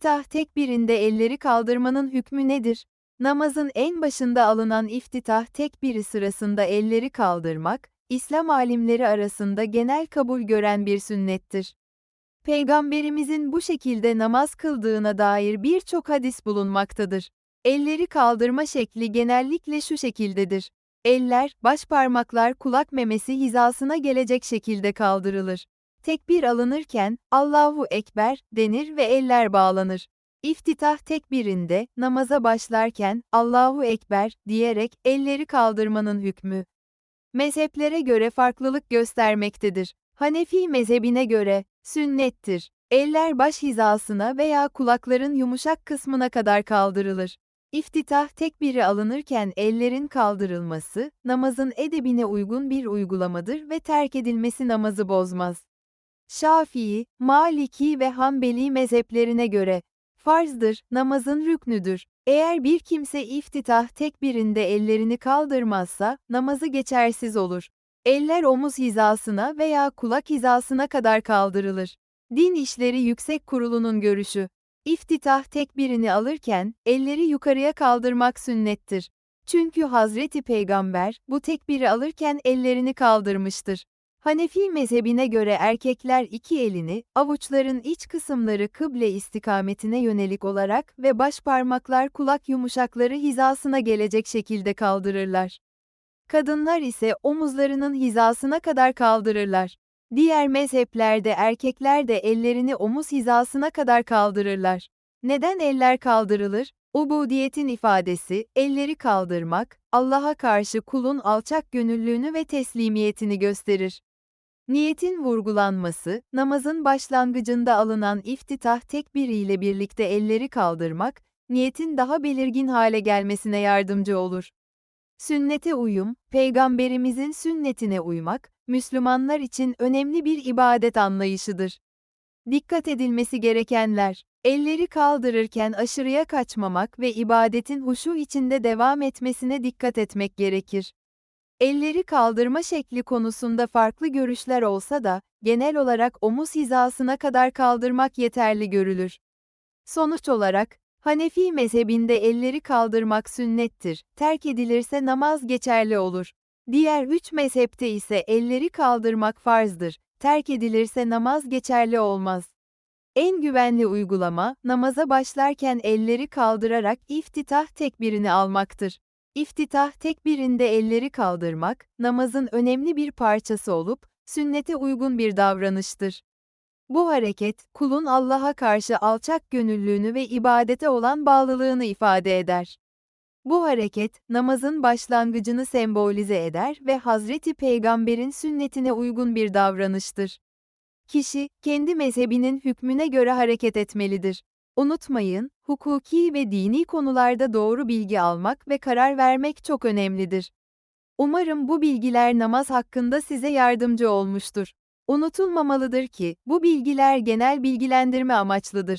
İftitah tekbirinde elleri kaldırmanın hükmü nedir? Namazın en başında alınan iftitah tekbiri sırasında elleri kaldırmak, İslam alimleri arasında genel kabul gören bir sünnettir. Peygamberimizin bu şekilde namaz kıldığına dair birçok hadis bulunmaktadır. Elleri kaldırma şekli genellikle şu şekildedir. Eller, baş parmaklar kulak memesi hizasına gelecek şekilde kaldırılır. Tekbir alınırken, Allahu Ekber, denir ve eller bağlanır. İftitah tekbirinde, namaza başlarken, Allahu Ekber, diyerek, elleri kaldırmanın hükmü. Mezheplere göre farklılık göstermektedir. Hanefi mezhebine göre, sünnettir. Eller baş hizasına veya kulakların yumuşak kısmına kadar kaldırılır. İftitah tekbiri alınırken ellerin kaldırılması, namazın edebine uygun bir uygulamadır ve terk edilmesi namazı bozmaz. Şafii, Maliki ve Hanbeli mezheplerine göre, farzdır, namazın rüknüdür. Eğer bir kimse iftitah tekbirinde ellerini kaldırmazsa, namazı geçersiz olur. Eller omuz hizasına veya kulak hizasına kadar kaldırılır. Din İşleri Yüksek Kurulu'nun görüşü. İftitah tekbirini alırken, elleri yukarıya kaldırmak sünnettir. Çünkü Hazreti Peygamber, bu tekbiri alırken ellerini kaldırmıştır. Hanefi mezhebine göre erkekler iki elini, avuçların iç kısımları kıble istikametine yönelik olarak ve baş parmaklar kulak yumuşakları hizasına gelecek şekilde kaldırırlar. Kadınlar ise omuzlarının hizasına kadar kaldırırlar. Diğer mezheplerde erkekler de ellerini omuz hizasına kadar kaldırırlar. Neden eller kaldırılır? Ubudiyetin ifadesi, elleri kaldırmak, Allah'a karşı kulun alçak gönüllülüğünü ve teslimiyetini gösterir. Niyetin vurgulanması, namazın başlangıcında alınan iftitah tekbiriyle birlikte elleri kaldırmak, niyetin daha belirgin hale gelmesine yardımcı olur. Sünnete uyum, peygamberimizin sünnetine uymak, Müslümanlar için önemli bir ibadet anlayışıdır. Dikkat edilmesi gerekenler, elleri kaldırırken aşırıya kaçmamak ve ibadetin huşu içinde devam etmesine dikkat etmek gerekir. Elleri kaldırma şekli konusunda farklı görüşler olsa da, genel olarak omuz hizasına kadar kaldırmak yeterli görülür. Sonuç olarak, Hanefi mezhebinde elleri kaldırmak sünnettir, terk edilirse namaz geçerli olur. Diğer üç mezhepte ise elleri kaldırmak farzdır, terk edilirse namaz geçerli olmaz. En güvenli uygulama, namaza başlarken elleri kaldırarak iftitah tekbirini almaktır. İftitah tekbirinde elleri kaldırmak, namazın önemli bir parçası olup, sünnete uygun bir davranıştır. Bu hareket, kulun Allah'a karşı alçak gönüllülüğünü ve ibadete olan bağlılığını ifade eder. Bu hareket, namazın başlangıcını sembolize eder ve Hazreti Peygamber'in sünnetine uygun bir davranıştır. Kişi, kendi mezhebinin hükmüne göre hareket etmelidir. Unutmayın, hukuki ve dini konularda doğru bilgi almak ve karar vermek çok önemlidir. Umarım bu bilgiler namaz hakkında size yardımcı olmuştur. Unutulmamalıdır ki, bu bilgiler genel bilgilendirme amaçlıdır.